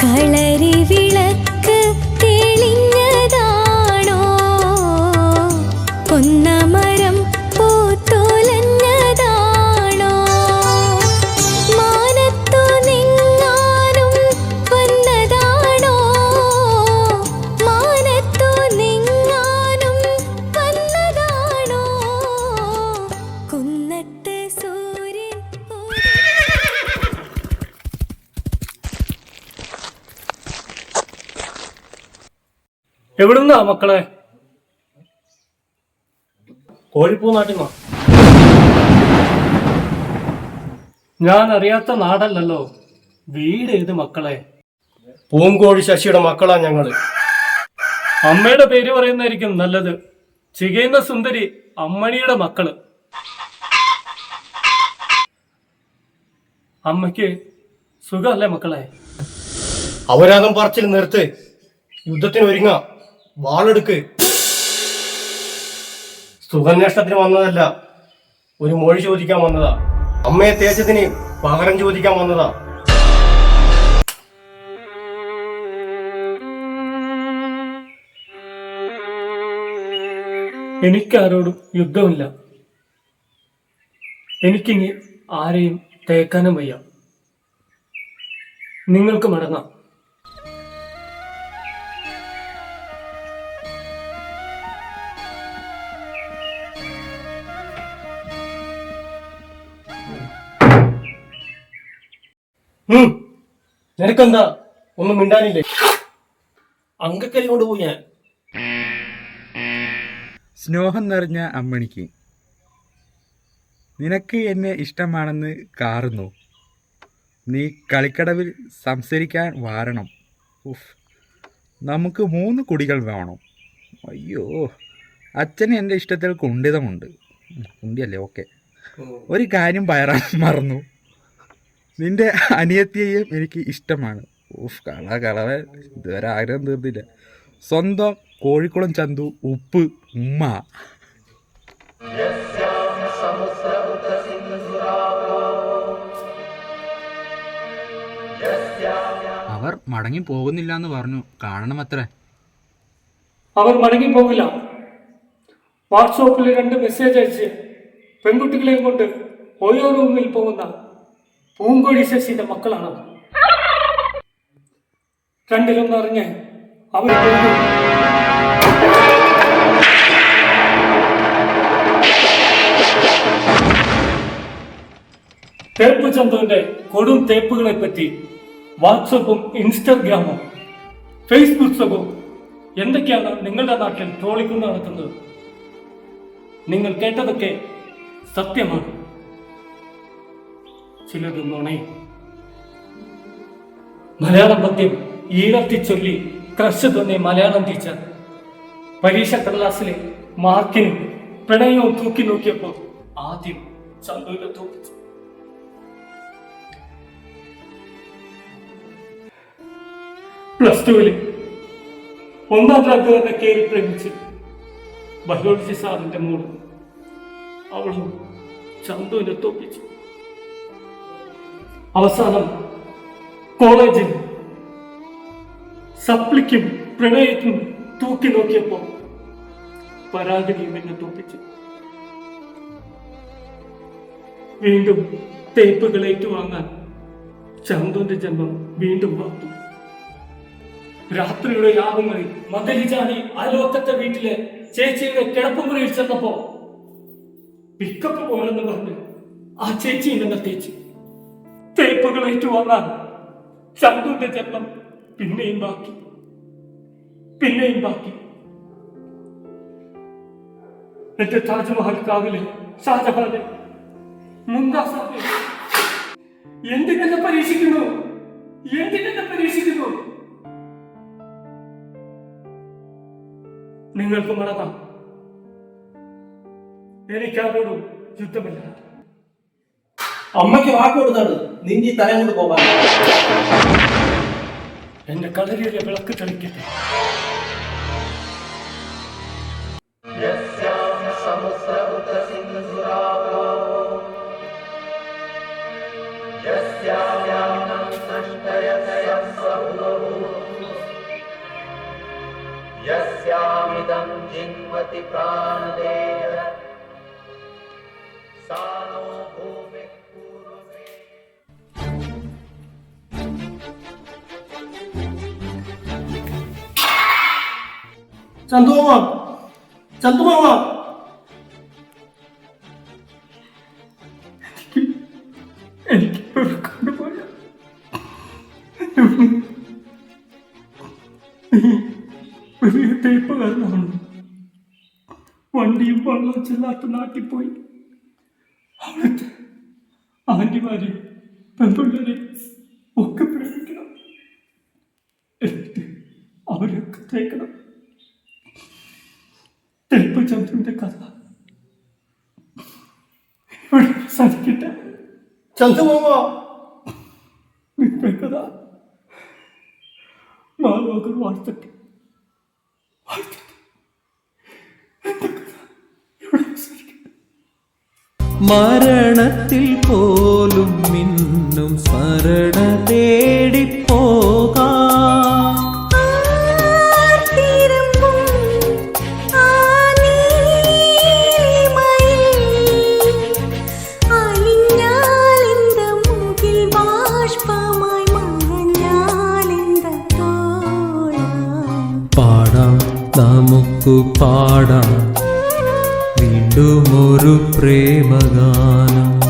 കളരി എവിടുന്നാ മക്കളെ? കോഴിപ്പൂ നാട്ടിൽ ഞാൻ അറിയാത്ത നാടല്ലല്ലോ. വീട് ഏത് മക്കളെ? പൂങ്കോഴി ശശിയുടെ മക്കളാ ഞങ്ങൾ. അമ്മയുടെ പേര് പറയുന്നതായിരിക്കും നല്ലത്. ചികയുന്ന സുന്ദരി അമ്മണിയുടെ മക്കൾ. അമ്മയ്ക്ക് സുഖമല്ലേ മക്കളെ? അവരാകം പറച്ചിൽ നിർത്ത്. യുദ്ധത്തിന് ഒരുങ്ങ. വാളെടുക്ക്. സുഖന്വേഷണത്തിന് വന്നതല്ല ഒരു മൊഴി ചോദിക്കാൻ വന്നതാ. അമ്മയെ തേച്ചതിന് പകരം ചോദിക്കാൻ വന്നതാ. എനിക്കാരോടും യുദ്ധമില്ല. എനിക്കിനി ആരെയും തേക്കാനും വയ്യ. നിങ്ങൾക്ക് മടങ്ങാം. നിനക്കെന്താ? ഒന്നും മിണ്ടാനില്ലേ? അങ്കക്കരി കൊണ്ടുപോയി ഞാൻ. സ്നേഹം നിറഞ്ഞ അമ്മണിക്ക്. നിനക്ക് എന്നെ ഇഷ്ടമാണെന്ന് കാറുന്നു. നീ കളിക്കടവിൽ സംസരിക്കാൻ വാരണം. ഉഫ്. നമുക്ക് മൂന്ന് കുടികൾ വേണം. അയ്യോ. അച്ഛന് എന്റെ ഇഷ്ടത്തിൽ കുണ്ടിതമുണ്ട് കുണ്ടിയല്ലേ ഓക്കെ. ഒരു കാര്യം പറയാൻ മറന്നു. നിന്റെ അനിയത്തിയെയും എനിക്ക് ഇഷ്ടമാണ്. ഉഫ് കള കളവ ഇതുവരെ ആഗ്രഹം തീർന്നില്ല. സ്വന്തം കോഴിക്കുളം ചന്തു ഉപ്പ് ഉമ്മ. അവർ മടങ്ങി പോകുന്നില്ല എന്ന് പറഞ്ഞു. കാണണമത്രേ. അവർ മടങ്ങി പോകില്ല വാട്സാപ്പിൽ രണ്ട് മെസ്സേജ് അയച്ച് പെൺകുട്ടികളെയും കൊണ്ട് ഓരോ റൂമിൽ പോകുന്ന പൂങ്കൊഴി ശശിന്റെ മക്കളാണ് രണ്ടിലൊന്ന് അറിഞ്ഞ് അവർ. തേപ്പ് ചന്തുവിന്റെ കൊടും തേപ്പുകളെ പറ്റി വാട്സപ്പും ഇൻസ്റ്റഗ്രാമും ഫേസ്ബുക്കും എന്തൊക്കെയാണ് നിങ്ങളുടെ നാട്ടിൽ ട്രോളിക്കൊണ്ട് നടക്കുന്നത് നിങ്ങൾ കേട്ടതൊക്കെ സത്യമാണ്. ചിലത് നുണയും മലയാളം പദ്യം ഈഴത്തി ചൊല്ലി ക്രഷ് തന്നെ മലയാളം ടീച്ചർ. പരീക്ഷ കടലാസിലെ മാർക്കിനും പ്രണയവും തൂക്കി നോക്കിയപ്പോൾ ആദ്യം ചന്തുവിനെ തോപ്പിച്ചു പ്ലസ് ടുവിൽ ഒന്നാം ക്ലാസ് തന്നെ കയറി പ്രേമിച്ച് ബയോളജി സാറിന്റെ മോൾ അവളും ചന്തുവിനെ തോപ്പിച്ചു അവസാനം കോളേജിൽ സപ്ലിക്കും പ്രണയത്തിനും തൂക്കി നോക്കിയപ്പോൾ പരാഗതിയും എന്നെ തോപ്പിച്ചു. വീണ്ടും തേപ്പുകൾ ഏറ്റുവാങ്ങാൻ ചന്തുവിന്റെ ജന്മം വീണ്ടും വാർത്തു രാത്രിയുടെ യാവങ്ങളിൽ മദലിജാനി അലോക്കത്തെ വീട്ടിലെ ചേച്ചിയുടെ കിടപ്പുമുറിയിൽ ചെന്നപ്പോ പിക്കപ്പ് പോലെന്ന് പറഞ്ഞ് ആ ചേച്ചി എന്നെ തേച്ചു തേപ്പുകൾ ഏറ്റുവാങ്ങാൻ ചന്തുന്റെ ജന്മം പിന്നെയും ബാക്കി പിന്നെയും ബാക്കി. എന്റെ താജ്മഹൽ കാവിലെ ഷാജഹാനെ മുന്താസാനെ എന്തിനെന്നെ പരീക്ഷിക്കുന്നു? എന്തിനെന്നെ പരീക്ഷിക്കുന്നു? നിങ്ങൾക്ക് മടങ്ങാം എനിക്കാരോടും യുദ്ധമില്ല. അമ്മയ്ക്ക് വാക്ക് കൊടുത്താണ്. നിന്റെ ഈ തലം കൊണ്ട് പോകാൻ. എന്റെ കളരിയുടെ വിളക്ക് തെളിക്കട്ടെ? यस्यामिदं जिन्वति प्राणदेह ചന്തുമാമ ചന്തുമാമ വലിയ തേപ്പുകാരനാണ് വണ്ടിയും വെള്ളം ചെല്ലാത്ത പോയി. അവിടുത്തെ ആന്റിമാരെയും പെൺപിള്ളേരെയും ഇവിടെ അവസാനിക്കട്ടെ ചന്തുമാമ നിന്റെ കഥ വാഴ്ത്തട്ടെ മരണത്തിൽ പോലും മിന്നും സ്മരണ തേടിപ്പോകാം. നമുക്കു പാടാം. വീണ്ടും ഒരു പ്രേമഗാനം.